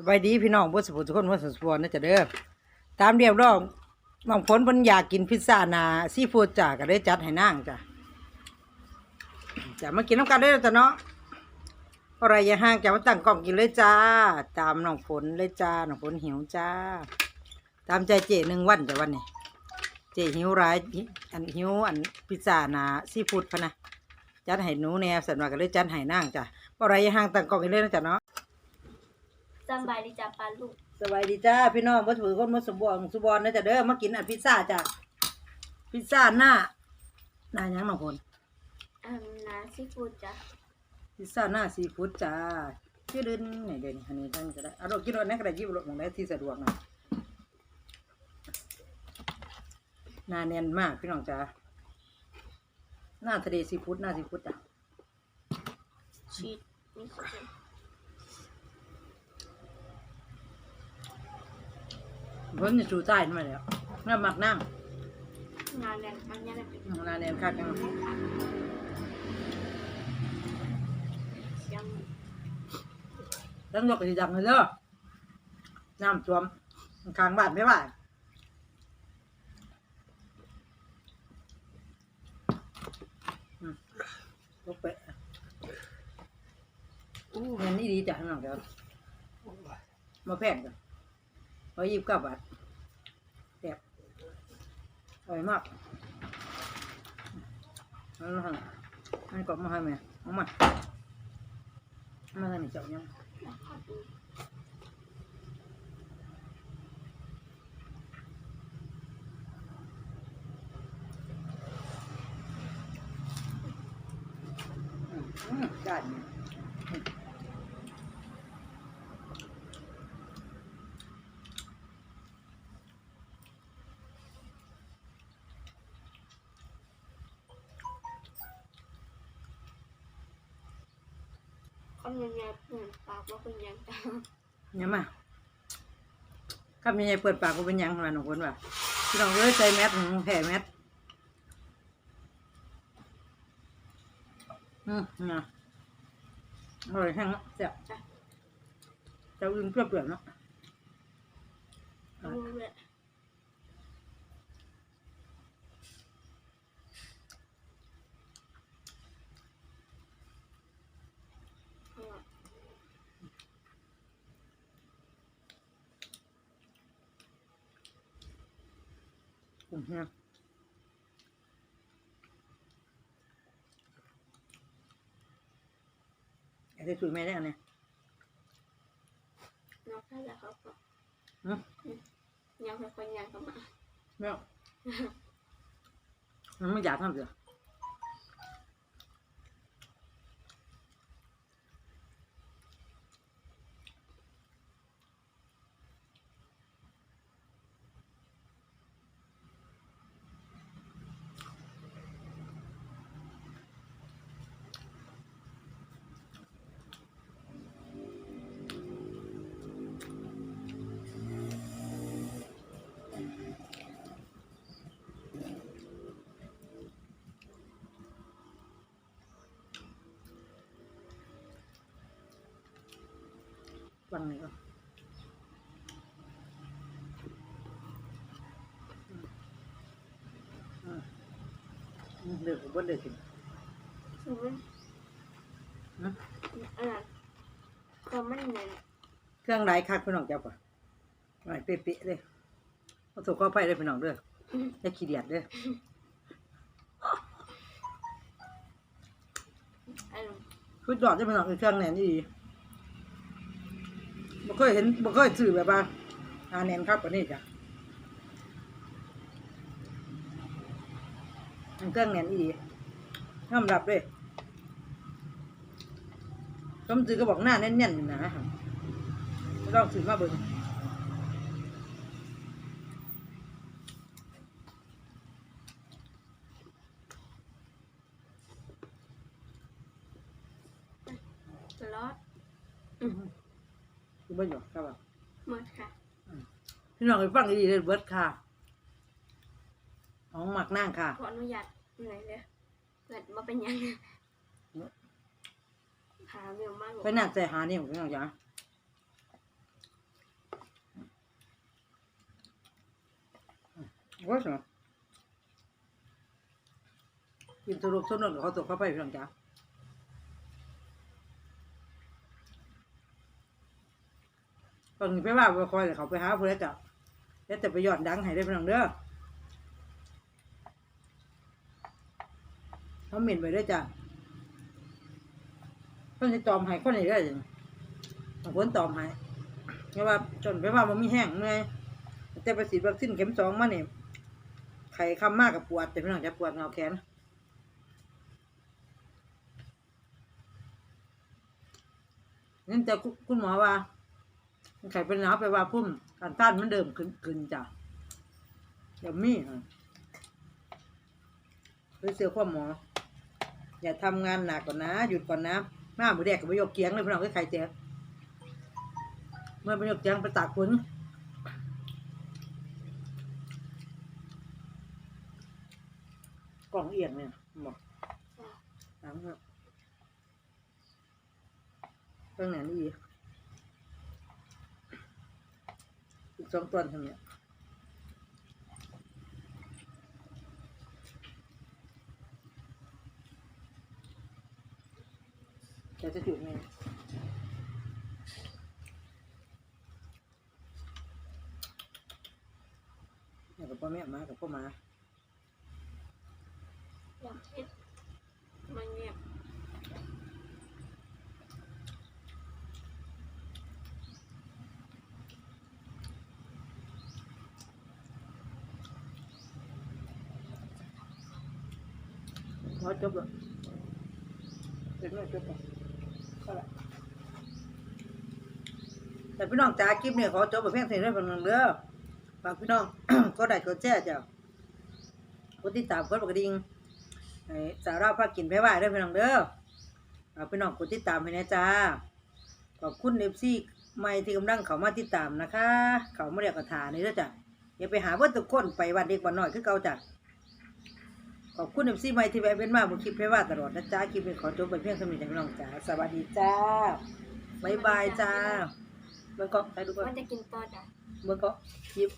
สบายดีพี่น้องบ่สุขทุกคนบ่สุขสุขนะจ๊ะเด้อตามเรียบร้อยน้องฝนเพิ่นอยากกินพิซซ่านาซีฟู้ดจ้ะก็เลยจัดให้นางจ้ะจะมากินน้ำกันได้จ้ะเนาะอะไรอย่าห่างจะมาตั้งกล้องกินเลยจ้า ตามน้องฝนเลยจ้าน้องฝนหิวจ้า ตามใจเจหนึ่งวันจ้ะวันนี้เจหิวร้ายอันหิวอันพิซซ่านาซีฟู้ดพะนะจัดให้หนูแนวสันว่าก็เลยจัดให้นางจ้ะอะไรอย่าห่างตั้งกล้องกินเลยนะจ้ะเนาะ สำบายดีจ้าปลาลูกสวัสดีจ้าพี่น้องบ่ถือคนบ่สมบูรณ์สุบรนะจ้ะเด้อมากินอันพิซซ่าจ้ะพิซซ่าหน้าหน้าหยังน้องพลอืมน้ำซีฟู้ดจ้ะพิซซ่าหน้าซีฟู้ดจ้าชื่อเดินไหนเดินอันนี้ตั้งก็ได้เอาเรากินรถนั่นก็ได้ยิบรถมองได้ที่สะดวกหน่อยหน้าแน่นมากพี่น้องจ้าหน้าทะเลซีฟู้ดหน้าซีฟู้ดจ้ะชีสนี่คือ พิ่นจะสู่ใต้มาแล้วน้ามักนั่งงานแรงอันนี้แหละเป็นหน้าแน่นคักจังยังตั้งยกกระสีดำเลยเด้อน้ำท่วมกลางบ้านไม่ว่าลูกเปะอู้เงินนี่ดีจังน้องเดี๋ยวมาแพงจ้ะ ร้อยยี่สิบเก้าบาทแซ่บอร่อยมากนั่นนะนั่นก็มาให้แม่เอามามาทางนี้เจ้ายังอืมอืมได้เนี่ย คำยังไงเหมือนปากว่าเป็นยังจ้ะเนี่ยมาคำยังไงเปิดปากก็เป็นหยังล่ะน้องคนว่าพี่น้องเลยใส่แมสของแผ่แมสอืมนะอร่อยแห้งเนาะแซ่บจ้ะเจ้าอื่นเปรี้ยวๆเนาะ รู้เลยอร่อย อืมเนี่ยอยากได้สูตรแม่ได้อันเนี้ยน้องถ้าอยากเขาก็อืมยังเป็นคนยังก็มาไม่เอามันไม่อยากทำเสีย ฟังหน่อยก็อืมอืมเดือดบ่เดือดสิอืมอืมอันนั้นก็มันเน้นเครื่องไหลคักพี่น้องเจ้าป่ะไหลายเป๊ะๆเลยเอาถูกเข้าไปเลยพี่น้องเด้ออืมอย่าขี้เดียดเด้ออันนั้น คือจอดได้พี่น้องคือเครื่องแน่นดี บ่เคยเห็นบ่เคยซื้อแบบว่าอาแนนครับกว่านี้จ้ะอันเครื่องแนนดียอมรับด้วยต้มจือก็บอกหน้าแน่นๆอยู่นะลองซื้อมาเบิ่ง บ่หยอกครับว่าหมดค่ะ พี่น้องไปฟังดีเลยเบิร์ดค่ะ ของหมักนั่งค่ะขออนุญาตไหนอยเลยเกิดมาเป็นยังหาเร็วมากเลยไปนักใจหาเนี่ยพี่น้องจ๋าว่าสิกินสรุปสนุนกับเขาตกเข้าไปพี่น้องจ๋า ตอนนี้ไปว่าไปคอยแต่เขาไปหาเพื่อจะแล้วแต่ไปหยอดดังให้ได้พี่น้องเด้อเขาเหม็นไปได้อจ้ะคนที่ตอมให้คนไหนได้จ้ะบางคนตอมห้เพราว่าจนไปว่ามันมีแห้งไงแต่ไปฉีดวัคซีนเข็มสองมาเนี่ยไข่คำมากกับปวดแต่พี่น้องจะปวดเงาแขนนั่นแต่คุณหมอว่า ไข่เป็นหนาวไปว่าพุ่มการต้านเหมันเดิมขึ้นขึ้นจ้ะเดี๋ยวมีอะไปเสือความหมอ อย่าทำงานหนักก่อนนะ หยุดก่อนนะหน้ามือแดกกับประโยคเกียงเลยพี่น้องก็ไข่เจ๊เมื่อประโยคเกียงไปตากฝนกล่องเอียงเนี่ยบอกตามครับเรื่องไหนนี่อีก อีก สองตัวทำเนี่ยจะจะจุดไหมเนี่ยกับพ่อแม่มากับพ่อมาอยากเห็นเงียบ พ อจบแล้วเป็นไม่จบแล้วก็ละแต่พี่น้องจ๋าคลิปเนี่ยขอจบแบบเพียงเท่านี้เพียงเด้อฝากพี่น้อง ก็ได้ก็แจ้จ้ะกดติดตามกดกระดิ่งสาระพากินไปไหวได้พี่น้องเด้อฝากพี่น้องกดติดตามให้นะจ้าขอบคุณเอฟซีใหม่ที่กำลังเขามาติดตามนะคะ เขาไม่เรียกกระถานี่แล้วจ้ะอย่าไปหาว่าทุกคนไปวันเด็กวันหน้อยคือเก่าจ้ะ ขอบคุณเอฟซีใหม่ที่แวะเว้นมาบนคลิปให้ว่าตลอดนะจ้าคลิปนี้ขอจบไปเพียงเท่านี้จ้ะพี่น้องจ้าสวัสดีจ้าบ๊ายบายจ้าเมื่อก็ใครดูก่อนมันจะกินต่อจ้ะเมื่อก็คลิป